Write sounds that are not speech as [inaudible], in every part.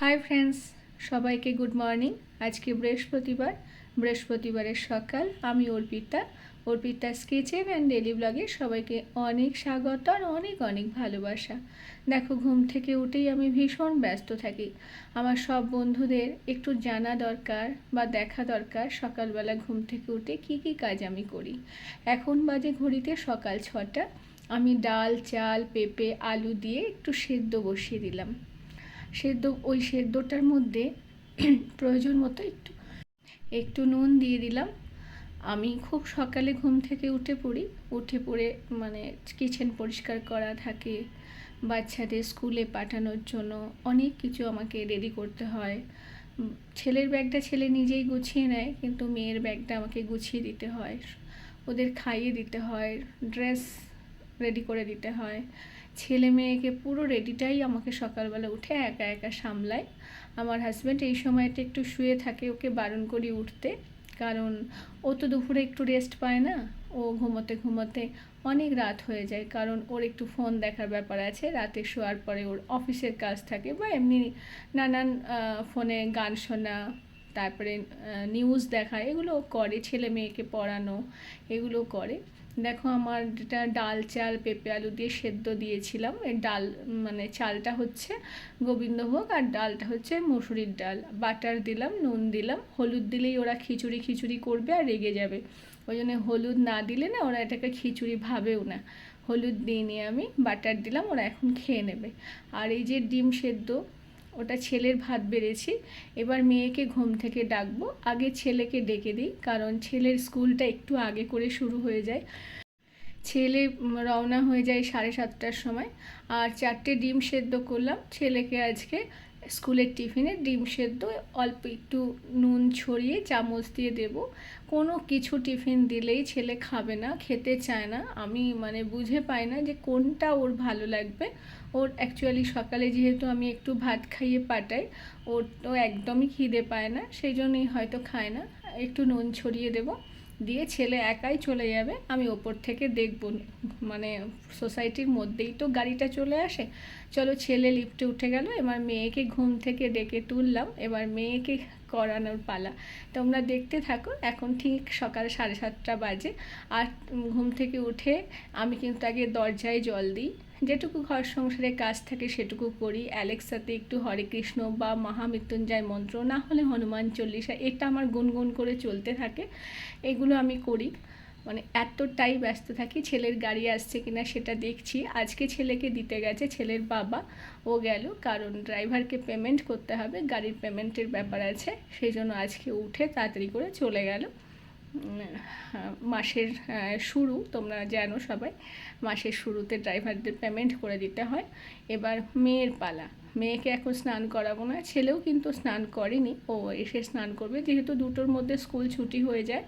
High friends সবাইকে good morning আজকে বৃহস্পতিবার, বৃহস্পতিবারের সকাল। আমি অর্পিতা। অর্পিতা স্কেচের অ্যান্ড ডেলি ব্লগে সবাইকে অনেক স্বাগত আর অনেক অনেক ভালোবাসা। দেখো, ঘুম থেকে উঠেই আমি ভীষণ ব্যস্ত থাকি। আমার সব বন্ধুদের একটু জানা দরকার বা দেখা দরকার, সকালবেলা ঘুম থেকে উঠে কি কি কাজ আমি করি। এখন বাজে ঘড়িতে সকাল ছটা। আমি ডাল, চাল, পেঁপে, আলু দিয়ে একটু সেদ্ধ বসিয়ে দিলাম। সেদ্ধ, ওই সেদ্ধটার মধ্যে [clears throat] প্রয়োজন মতো একটু একটু নুন দিয়ে দিলাম। আমি খুব সকালে ঘুম থেকে উঠে পড়ি। উঠে পড়ে মানে কিচেন পরিষ্কার করা থাকে, বাচ্চাদের স্কুলে পাঠানোর জন্য অনেক কিছু আমাকে রেডি করতে হয়। ছেলের ব্যাগটা ছেলে নিজেই গুছিয়ে নেয়, কিন্তু মেয়ের ব্যাগটা আমাকে গুছিয়ে দিতে হয়। ওদের খাইয়ে দিতে হয় ড্রেস রেডি করে দিতে হয়। ছেলে মেয়েকে পুরো রেডিটাই আমাকে সকালবেলা উঠে একা একা সামলায়। আমার হাজব্যান্ড এই সময়টা একটু শুয়ে থাকে ওকে বারণ করি উঠতে। কারণ ও তো দুপুরে একটু রেস্ট পায় না। ও ঘুমোতে ঘুমোতে অনেক রাত হয়ে যায়। কারণ ওর একটু ফোন দেখার ব্যাপার আছে। রাতে শোয়ার পরে ওর অফিসের কাজ থাকে বা এমনি নানান ফোনে গান শোনা, তারপরে নিউজ দেখা, এগুলো করে। ছেলে মেয়েকে পড়ানো, এগুলো করে। দেখো আমার যেটা ডাল চাল, পেঁপে আলু দিয়ে সেদ্ধ দিয়েছিলাম। এই ডাল মানে চালটা হচ্ছে গোবিন্দভোগ আর ডালটা হচ্ছে মুসুরির ডাল। বাটার দিলাম, নুন দিলাম, হলুদ দিলেই ওরা খিচুড়ি খিচুড়ি করবে আর রেগে যাবে। ওই জন্য হলুদ না দিলে না ওরা এটাকে খিচুড়ি ভাবেও না। হলুদ দিয়ে নিয়ে আমি বাটার দিলাম, ওরা এখন খেয়ে নেবে। আর এই যে ডিম সেদ্ধ ওটা ছেলের ভাত বেড়েছি। এবার মেয়েকে ঘুম থেকে ডাকবো। আগে ছেলেকে ডেকে দিই, কারণ ছেলের স্কুলটা একটু আগে করে শুরু হয়ে যায়। ছেলে রওনা হয়ে যায় সাড়ে সাতটার সময়। আর চারটে ডিম সেদ্ধ করলাম। ছেলেকে আজকে স্কুলের টিফিনে ডিম সেদ্ধ, অল্প একটু নুন ছড়িয়ে চামচ দিয়ে দেব। কোনো কিছু টিফিন দিলেই ছেলে খাবে না, খেতে চায় না। আমি মানে বুঝে পাই না যে কোনটা ওর ভালো লাগবে। ওর অ্যাকচুয়ালি সকালে যেহেতু আমি একটু ভাত খাইয়ে পাঠাই, ওর তো একদমই খিদে পায় না, সেই জন্যই হয়তো খায় না। একটু নুন ছড়িয়ে দেবো। দিয়ে ছেলে একাই চলে যাবে, আমি ওপর থেকে দেখব। মানে সোসাইটির মধ্যেই তো গাড়িটা চলে আসে। চলো ছেলে লিফটে উঠে গেল, এবার মেয়েকে ঘুম থেকে ডেকে তুললাম। এবার মেয়েকে করানোর পালা। তোমরা দেখতে থাকো, এখন ঠিক সকাল সাড়ে সাতটা বাজে। আর ঘুম থেকে উঠে আমি কিন্তু আগে দরজায় জল দিই। যেটুকু ঘর সংসারে কাজ থাকে সেটুকু করি। অ্যালেক্সাতে একটু হরে কৃষ্ণ বা মহামৃত্যুঞ্জয় মন্ত্র, না হলে হনুমান চল্লিশা, এটা আমার গুনগুন করে চলতে থাকে। এগুলো আমি করি। মানে এতটাই ব্যস্ত থাকি। ছেলের গাড়ি আসছে কিনা সেটা দেখছি। আজকে ছেলেকে দিতে গেছে, ছেলের বাবা। ও গেল। কারণ ড্রাইভারকে পেমেন্ট করতে হবে। গাড়ির পেমেন্টের ব্যাপার আছে। সেই জন্য আজকে উঠে তাড়াতাড়ি করে চলে গেল। মাসের শুরু, তোমরা জানো সবাই, মাসের শুরুতে ড্রাইভারদের পেমেন্ট করে দিতে হয়। এবার মেয়ের পালা। মেয়েকে এখন স্নান করাবো না, ছেলেও কিন্তু স্নান করেনি। ও এসে স্নান করবে, যেহেতু দুটোর মধ্যে স্কুল ছুটি হয়ে যায়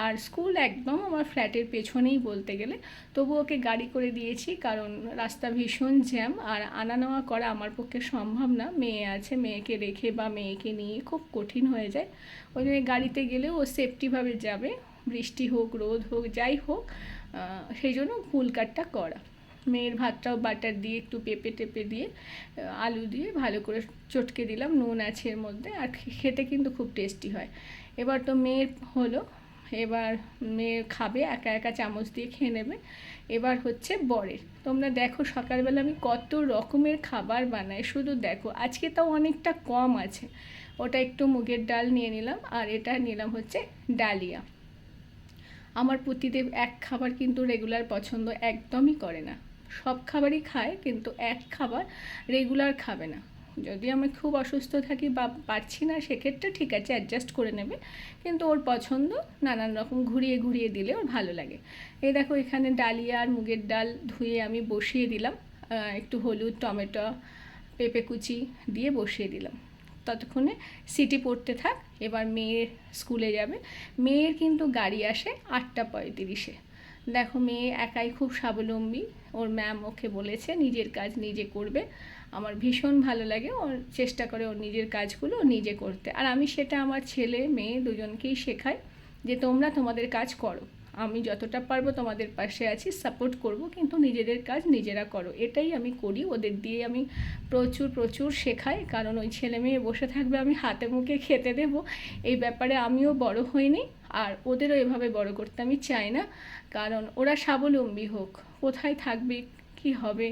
আর স্কুল একদম আমার ফ্ল্যাটের পেছনেই বলতে গেলে। তবু ওকে গাড়ি করে দিয়েছি, কারণ রাস্তা ভীষণ জ্যাম আর আনা নেওয়া করা আমার পক্ষে সম্ভব না। মেয়ে আছে, মেয়েকে রেখে বা মেয়েকে নিয়ে খুব কঠিন হয়ে যায়। ওই জন্য গাড়িতে গেলে ও সেফটিভাবে যাবে। বৃষ্টি হোক, রোদ হোক, যাই হোক সেই জন্য ফুল কাটটা করা। মেয়ের ভাতটাও বাটার দিয়ে একটু পেঁপে টেপে দিয়ে আলু দিয়ে ভালো করে চটকে দিলাম, নুন আছে এর মধ্যে, আর খেতে কিন্তু খুব টেস্টি হয়। এবার তো মেয়ের হলো এবার মেয়ে খাবে, একা একা চামচ দিয়ে খেয়ে নেবে। এবার হচ্ছে বরের। তোমরা দেখো সকালবেলা আমি কত রকমের খাবার বানাই। শুধু দেখো, আজকে তাও অনেকটা কম আছে। ওটা একটু মুগের ডাল নিয়ে নিলাম, আর এটা নিলাম হচ্ছে ডালিয়া। আমার পতিদেব এক খাবার কিন্তু রেগুলার পছন্দ একদমই করে না। সব খাবারই খায়, কিন্তু এক খাবার রেগুলার খাবে না। যদি আমি খুব অসুস্থ থাকি বা পারছি না, সেক্ষেত্রে ঠিক আছে অ্যাডজাস্ট করে নেবে। কিন্তু ওর পছন্দ নানান রকম ঘুরিয়ে ঘুরিয়ে দিলে ওর ভালো লাগে। এই দেখো এখানে ডালিয়া আর মুগের ডাল ধুয়ে আমি বসিয়ে দিলাম। একটু হলুদ, টমেটো, পেঁপে কুচি দিয়ে বসিয়ে দিলাম। ততক্ষণে সিটি পড়তে থাক, এবার মেয়ের স্কুলে যাবে। মেয়ের কিন্তু গাড়ি আসে আটটা পঁয়ত্রিশে। দেখো মেয়ে একাই খুব স্বাবলম্বী। ওর ম্যাম ওকে বলেছে, নিজের কাজ নিজে করবে। আমার ভীষণ ভালো লাগে। ওর চেষ্টা করে ওর নিজের কাজগুলো নিজে করতে। আর আমি সেটা আমার ছেলে, মেয়ে দুজনকেই শেখাই যে তোমরা তোমাদের কাজ করো। আমি যতটা পারব তোমাদের পাশে আছি সাপোর্ট করব, কিন্তু নিজেদের কাজ নিজেরা করো। এটাই আমি করি। ওদের দিয়ে আমি প্রচুর প্রচুর শেখাই। কারণ ওই ছেলে মেয়ে বসে থাকবে, আমি হাতে মুখে খেতে দেবো। এই ব্যাপারে আমিও বড় হইনি। আর ওদেরও এভাবে বড় করতে আমি চাই না। কারণ ওরা স্বাবলম্বী হোক। কোথায় থাকবে, কি হবে?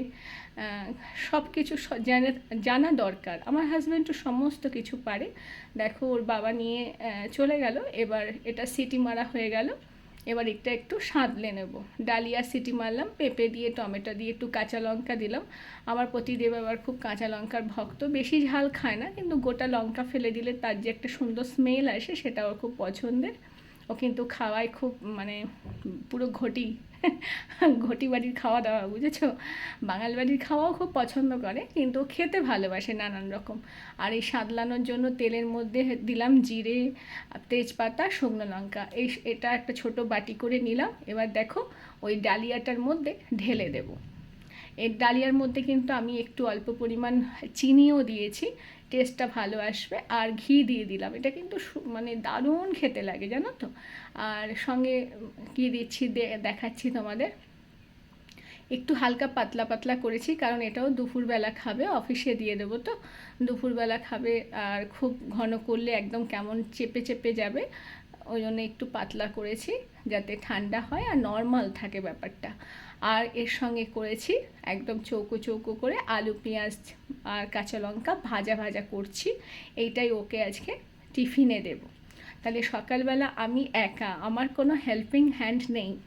সব কিছু জানা দরকার। আমার হাজব্যান্ড তো সমস্ত কিছু পারে। দেখো, ওর বাবা নিয়ে চলে গেল। এবার এটা সিটি মারা হয়ে গেল। এবার এটা একটু সাঁতলে নেব। ডালিয়া সিটি মারলাম, পেঁপে দিয়ে, টমেটো দিয়ে একটু কাঁচা লঙ্কা দিলাম। আমার পতিদেব আবার খুব কাঁচা লঙ্কার ভক্ত। বেশি ঝাল খায় না, কিন্তু গোটা লঙ্কা ফেলে দিলে তার যে একটা সুন্দর স্মেল আসে, সেটা ওর খুব পছন্দের। ও কিন্তু খাওয়ায় খুব মানে পুরো ঘটি ঘটি বাড়ির খাওয়া দাওয়া, বুঝেছ? বাঙাল বাড়ির খাওয়াও খুব পছন্দ করে, কিন্তু খেতে ভালোবাসে নানান রকম। আর এই সাদলানোর জন্য তেলের মধ্যে দিলাম জিরে, তেজপাতা, শুকনো লঙ্কা। এই, এটা একটা ছোট বাটি করে নিলাম। এবার দেখো ওই ডালিয়াটার মধ্যে ঢেলে দেবো। এর ডালিয়ার মধ্যে কিন্তু আমি একটু অল্প পরিমাণ চিনিও দিয়েছি টেস্টটা ভালো আসবে, আর ঘি দিয়ে দিলাম। এটা কিন্তু মানে দারুণ খেতে লাগে, জানো তো? আর সঙ্গে কী দিচ্ছি দেখাচ্ছি তোমাদের। একটু হালকা পাতলা পাতলা করেছি, কারণ এটাও দুপুরবেলা খাবে অফিসে দিয়ে দেবো তো। দুপুরবেলা খাবে, আর খুব ঘন করলে একদম কেমন চেপে চেপে যাবে। ওই জন্য একটু পাতলা করেছি, যাতে ঠান্ডা হয়, আর নর্মাল থাকে ব্যাপারটা। আর এর সঙ্গে করেছি একদম চৌকো চৌকো করে আলু, পেঁয়াজ আর কাঁচা লঙ্কা ভাজা ভাজা করছি। এইটাই ওকে আজকে টিফিনে দেব। তাহলে সকালবেলা আমি একা, আমার কোনো হেল্পিং হ্যান্ড নেই।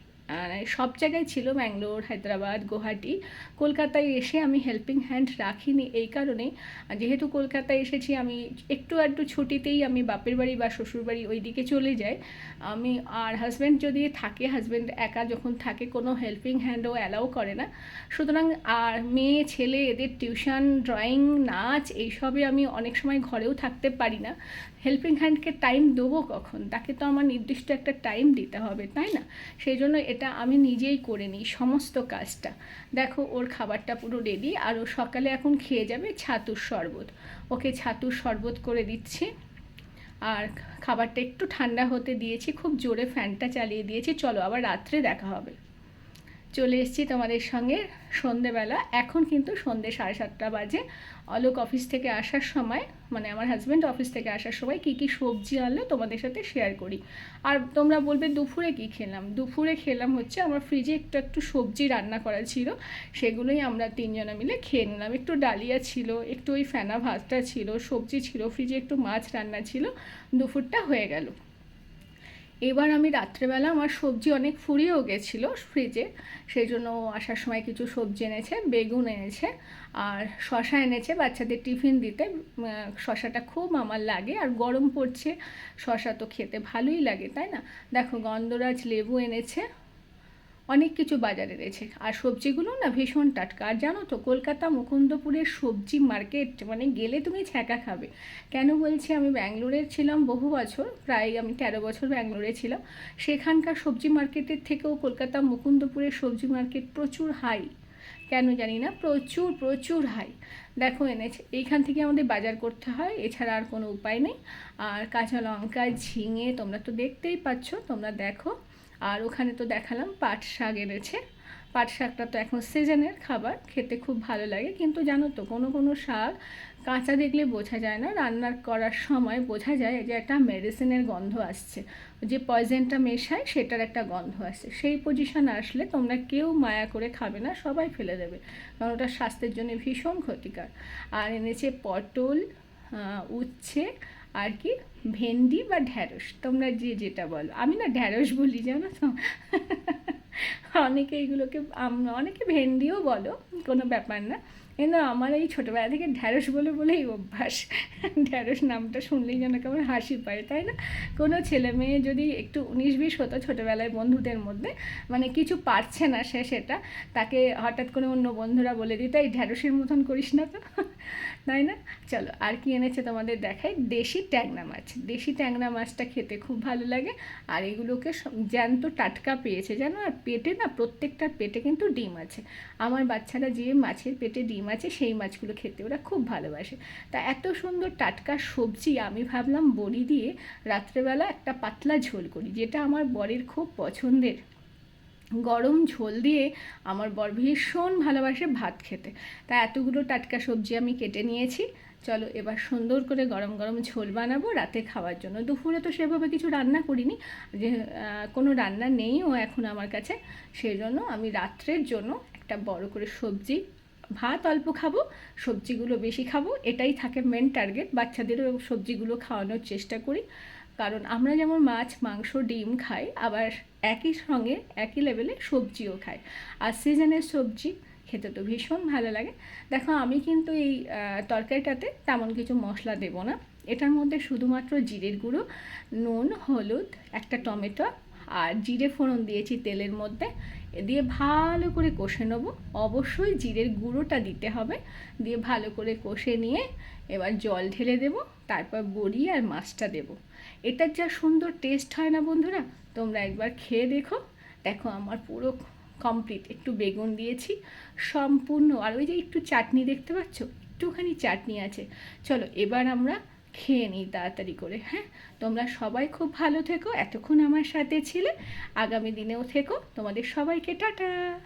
সব জায়গায় ছিল ব্যাঙ্গালোর হায়দ্রাবাদ, গুয়াহাটি। কলকাতায় এসে আমি হেল্পিং হ্যান্ড রাখিনি এই কারণে। যেহেতু কলকাতায় এসেছি, আমি একটু একটু ছুটিতেই আমি বাপের বাড়ি বা শ্বশুর বাড়ি ওই দিকে চলে যাই। আমি আর হাজব্যান্ড যদি থাকে হাজব্যান্ড একা যখন থাকে, কোনো হেল্পিং হ্যান্ডও অ্যালাউ করে না। সুতরাং আর মেয়ে, ছেলে, এদের টিউশন ড্রয়িং নাচ, এইসবে আমি অনেক সময় ঘরেও থাকতে পারি না। হেল্পিং হ্যান্ডকে টাইম দেবো কখন? তাকে তো আমার নির্দিষ্ট একটা টাইম দিতে হবে, তাই না? সেই জন্য এটা আমি নিজেই করে নিই সমস্ত কাজটা। দেখো, ওর খাবারটা পুরো রেডি আর ও সকালে এখন খেয়ে যাবে ছাতুর শরবত। ওকে ছাতুর শরবত করে দিচ্ছি। আর খাবারটা একটু ঠান্ডা হতে দিয়েছি, খুব জোরে ফ্যানটা চালিয়ে দিয়েছি। চলো আবার রাত্রে দেখা হবে। চলে এসেছি তোমাদের সঙ্গে সন্ধেবেলা। এখন কিন্তু সন্ধে সাড়ে সাতটা বাজে। অলোক অফিস থেকে আসার সময় মানে আমার হাজব্যান্ড অফিস থেকে আসার সময় কী কী সবজি আনলো তোমাদের সাথে শেয়ার করি। আর তোমরা বলবে, দুপুরে কী খেলাম? দুপুরে খেলাম হচ্ছে আমার ফ্রিজে একটু একটু সবজি রান্না করা ছিল। সেগুলোই আমরা তিনজনা মিলে খেয়ে নিলাম। একটু ডালিয়া ছিল, একটু ওই ফেনা ভাতটা ছিল, সবজি ছিল ফ্রিজে একটু মাছ রান্না ছিল। দুপুরটা হয়ে গেল। এবার আমি রাত্রেবেলা আমার সবজি অনেক ফুরিয়েও গেছিল ফ্রিজে সেই জন্য আসার সময় কিছু সবজি এনেছে, বেগুন এনেছে আর শশা এনেছে বাচ্চাদের টিফিন দিতে। শশাটা খুব আমার লাগে আর গরম পড়ছে শশা তো খেতে ভালোই লাগে, তাই না? দেখো গন্ধরাজ লেবু এনেছে। অনেক কিছু বাজারে রয়েছে। আর সবজিগুলো না ভীষণ টাটকা। আর জানো তো, কলকাতা মুকুন্দপুরের সবজি মার্কেট মানে গেলে তুমি ছ্যাঁকা খাবে। কেন বলছি, আমি ব্যাঙ্গালোরে ছিলাম বহু বছর, প্রায় আমি তেরো বছর ব্যাঙ্গালোরে ছিলাম। সেখানকার সবজি মার্কেটের থেকেও কলকাতা মুকুন্দপুরের সবজি মার্কেট প্রচুর হাই কেন জানি না, প্রচুর প্রচুর হাই দেখো এনেছে, এইখান থেকে আমাদের বাজার করতে হয়, এছাড়া আর কোনো উপায় নেই। আর কাঁচা লঙ্কা, ঝিঙে, তোমরা তো দেখতেই পাচ্ছ, তোমরা দেখো। আর ওখানে তো দেখালাম পাট শাক এনেছে। পাট শাকটা তো এখন সিজনের খাবার, খেতে খুব ভালো লাগে। কিন্তু জানো তো, কোনো কোনো শাক কাঁচা দেখলে বোঝা যায় না রান্নার করার সময় বোঝা যায় যে একটা মেডিসিনের গন্ধ আসছে। যে পয়জেনটা মেশায় সেটার একটা গন্ধ আসছে। সেই পজিশন আসলে তোমরা কেউ মায়া করে খাবে না, সবাই ফেলে দেবে। কারণ ওটা স্বাস্থ্যের জন্য ভীষণ ক্ষতিকর। আর এনেছে পটল উচ্ছে আর কি, ভেন্ডি বা ঢ্যাঁড়স, তোমরা যে যেটা বলো। আমি না ঢ্যাঁড়স বলি, জানো তো? অনেকে এগুলোকে অনেকে ভেন্ডিও বলো, কোনো ব্যাপার না। কিন্তু আমার এই ছোটোবেলা থেকে ঢ্যাঁড়স বলে বলেই অভ্যাস। ঢ্যাঁড়স নামটা শুনলেই যেন কেমন হাসি পায়, তাই না? কোনো ছেলে মেয়ে যদি একটু উনিশ বিশ হতো ছোটোবেলায় বন্ধুদের মধ্যে মানে কিছু পারছে না সে সেটা, তাকে হঠাৎ করে অন্য বন্ধুরা বলে দিত এই ঢ্যাঁড়সের মতন করিস না তো। তাই না? চলো, আর কি এনেছে তোমাদের দেখাই? দেশি ট্যাংরা মাছ। দেশি ট্যাংরা মাছটা খেতে খুব ভালো লাগে, আর এগুলোকে জ্যান্ত টাটকা পেয়েছে, জানো? আর পেটে না, প্রত্যেকটা পেটে কিন্তু ডিম আছে। আমার বাচ্চারা যে মাছের পেটে ডিম আছে, সেই মাছগুলো খেতে ওরা খুব ভালোবাসে। তা এত সুন্দর টাটকা সবজি আমি ভাবলাম বড়ি দিয়ে রাত্রেবেলা একটা পাতলা ঝোল করি, যেটা আমার বরের খুব পছন্দের। গরম ঝোল দিয়ে আমার বর ভীষণ ভালোবাসে ভাত খেতে। তা এতগুলো টাটকা সবজি আমি কেটে নিয়েছি। চলো এবার সুন্দর করে গরম গরম ঝোল বানাবো, রাতে খাওয়ার জন্য। দুপুরে তো সেভাবে কিছু রান্না করিনি, যে কোনো রান্না নেই ও এখন আমার কাছে। সেই জন্য আমি রাত্রের জন্য একটা বড় করে সবজি ভাত অল্প খাব, সবজিগুলো বেশি খাব, এটাই থাকে মেন টার্গেট বাচ্চাদেরও সবজিগুলো খাওয়ানোর চেষ্টা করি। কারণ আমরা যেমন মাছ, মাংস, ডিম খাই, আবার একই সঙ্গে, একই লেভেলে সবজিও খাই। আর সিজনের সবজি, খেতে তো ভীষণ ভালো লাগে। দেখো, আমি কিন্তু এই তরকারিটাতে তেমন কিছু মশলা দেব না। এটার মধ্যে শুধুমাত্র জিরের গুঁড়ো, নুন, হলুদ, একটা টমেটো, আর জিরে ফোড়ন দিয়েছি তেলের মধ্যে। দিয়ে ভালো করে কষে নেব। অবশ্যই জিরের গুঁড়োটা দিতে হবে। দিয়ে ভালো করে কষে নিয়ে এবার জল ঢেলে দেবো, তারপর বড়ি আর মাছটা দেবো। এটার যা সুন্দর টেস্ট হয় না বন্ধুরা, তোমরা একবার খেয়ে দেখো। দেখো আমার পুরো কমপ্লিট একটু বেগুন দিয়েছি, সম্পূর্ণ। আর ওই যে একটু চাটনি দেখতে পাচ্ছ? একটুখানি চাটনি আছে। চলো এবার আমরা খেয়ে নিই তাড়াতাড়ি করে হ্যাঁ? তোমরা সবাই খুব ভালো থেকো, এতক্ষণ আমার সাথে ছিলে। আগামী দিনেও থেকো। তোমাদের সবাইকে টাটা।